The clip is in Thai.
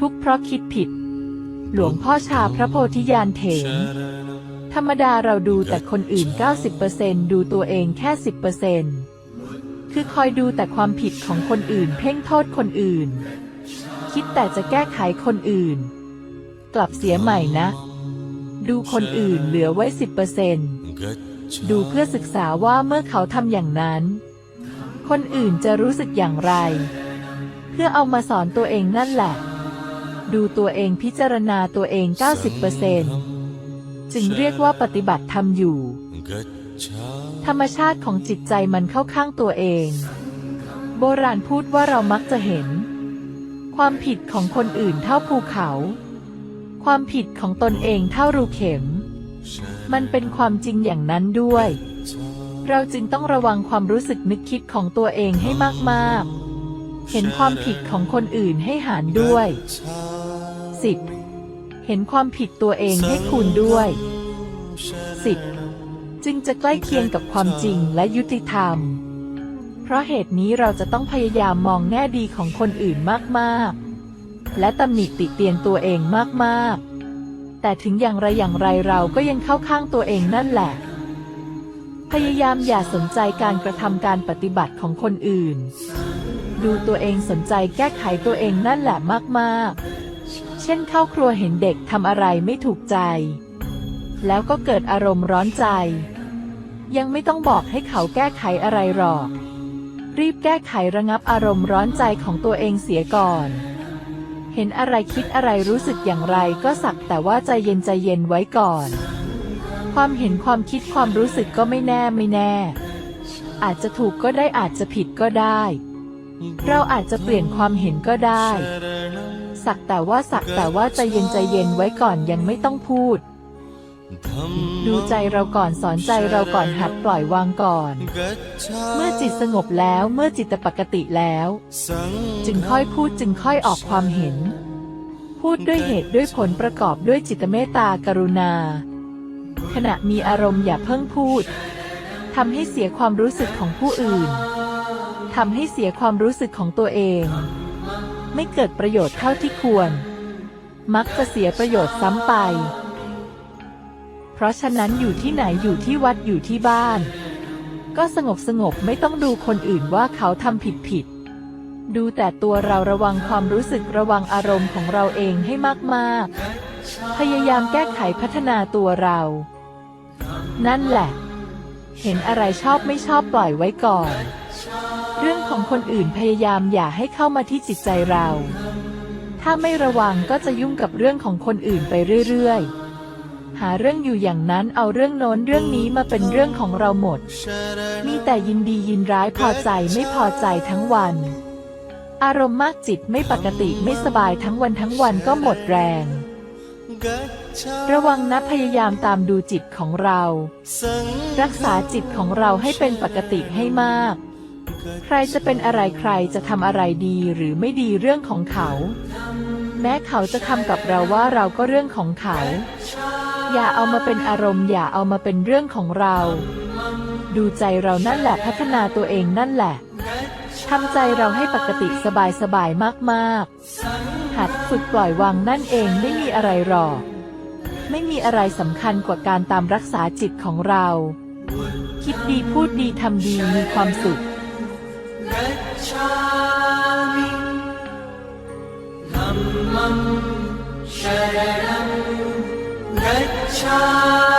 ทุกข์เพราะคิดผิด หลวงพ่อชาพระโพธิญาณเถรธรรมดาเราดูแต่คนอื่น 90%ดูตัวเองแค่ 10%คือคอยดูแต่ความผิดของคนอื่น เพ่งโทษคนอื่น คิดแต่จะแก้ไขคนอื่น กลับเสียใหม่นะ ดูคนอื่นเหลือไว้ 10%ดูเพื่อศึกษาว่าเมื่อเขาทำอย่างนั้น คนอื่นจะรู้สึกอย่างไร เพื่อเอามาสอนตัวเองนั่นแหละ ดูตัวเองพิจารณาตัวเอง 90%จึงเรียกว่าปฏิบัติธรรมอยู่ ธรรมชาติของจิตใจมันเข้าข้างตัวเอง โบราณพูดว่าเรามักจะเห็น ความผิดของคนอื่นเท่าภูเขา ความผิดของตนเองเท่ารูเข็ม มันเป็นความจริงอย่างนั้นด้วย เราจึงต้องระวังความรู้สึกนึกคิดของตัวเองให้มาก ๆเห็นความผิดของคนอื่นให้หารด้วย 10. เห็นความผิดตัวเองให้คูณด้วย 10. จึงจะใกล้เคียงกับความจริงและยุติธรรม เพราะเหตุนี้เราจะต้องพยายามมองแง่ดีของคนอื่นมากๆ และตำหนิติเตียนตัวเองมากๆ แต่ถึงอย่างไรอย่างไรเราก็ยังเข้าข้างตัวเองนั่นแหละ พยายามอย่าสนใจการกระทำการปฏิบัติของคนอื่น ดูตัวเองสนใจแก้ไขตัวเองนั่นแหละมากๆ เช่นเข้าครัวเห็นเด็กทำอะไรไม่ถูกใจ แล้วก็เกิดอารมณ์ร้อนใจ ยังไม่ต้องบอกให้เขาแก้ไขอะไรหรอก รีบแก้ไขระงับอารมณ์ร้อนใจของตัวเองเสียก่อน เห็นอะไรคิดอะไรรู้สึกอย่างไรก็สักแต่ว่าใจเย็นใจเย็นไว้ก่อน ความเห็นความคิดความรู้สึกก็ไม่แน่ไม่แน่ อาจจะถูกก็ได้อาจจะผิดก็ได้ เราอาจจะเปลี่ยนความเห็นก็ได้ สักแต่ว่าสักแต่ว่าใจเย็นใจเย็นไว้ก่อนยังไม่ต้องพูด ดูใจเราก่อนสอนใจเราก่อนหัดปล่อยวางก่อน เมื่อจิตสงบแล้วเมื่อจิตปกติแล้ว จึงค่อยพูดจึงค่อยออกความเห็น พูดด้วยเหตุด้วยผลประกอบด้วยจิตเมตตากรุณา ขณะมีอารมณ์อย่าเพิ่งพูดทำให้เสียความรู้สึกของผู้อื่น ทำให้เสียความรู้สึกของตัวเอง ไม่เกิดประโยชน์เท่าที่ควร มักจะเสียประโยชน์ซ้ำไป เพราะฉะนั้นอยู่ที่ไหนอยู่ที่วัดอยู่ที่บ้าน ก็สงบสงบไม่ต้องดูคนอื่นว่าเขาทำผิดผิด ดูแต่ตัวเราระวังความรู้สึกระวังอารมณ์ของเราเองให้มากๆ พยายามแก้ไขพัฒนาตัวเรา นั่นแหละ เห็นอะไรชอบไม่ชอบปล่อยไว้ก่อน เรื่องของคนอื่นพยายามอย่าให้เข้ามาที่จิตใจเรา ถ้าไม่ระวังก็จะยุ่งกับเรื่องของคนอื่นไปเรื่อยๆ หาเรื่องอยู่อย่างนั้นเอาเรื่องโน้นเรื่องนี้มาเป็นเรื่องของเราหมด มีแต่ยินดียินร้ายพอใจไม่พอใจทั้งวัน อารมณ์มากจิตไม่ปกติไม่สบายทั้งวันทั้งวันก็หมดแรง ระวังนะพยายามตามดูจิตของเรา รักษาจิตของเราให้เป็นปกติให้มาก ใครจะเป็นอะไรใครจะทำอะไรดีหรือไม่ดีเรื่องของเขา แม้เขาจะทำกับเราว่าเราก็เรื่องของเขา อย่าเอามาเป็นอารมณ์อย่าเอามาเป็นเรื่องของเรา ดูใจเรานั่นแหละพัฒนาตัวเองนั่นแหละทำใจเราให้ปกติสบายสบายมากๆ หัดฝึกปล่อยวางนั่นเองไม่มีอะไรหรอก ไม่มีอะไรสำคัญกว่าการตามรักษาจิตของเรา คิดดีพูดดีทำดีมีความสุข गच्छामि धम्मं शरणं गच्छामि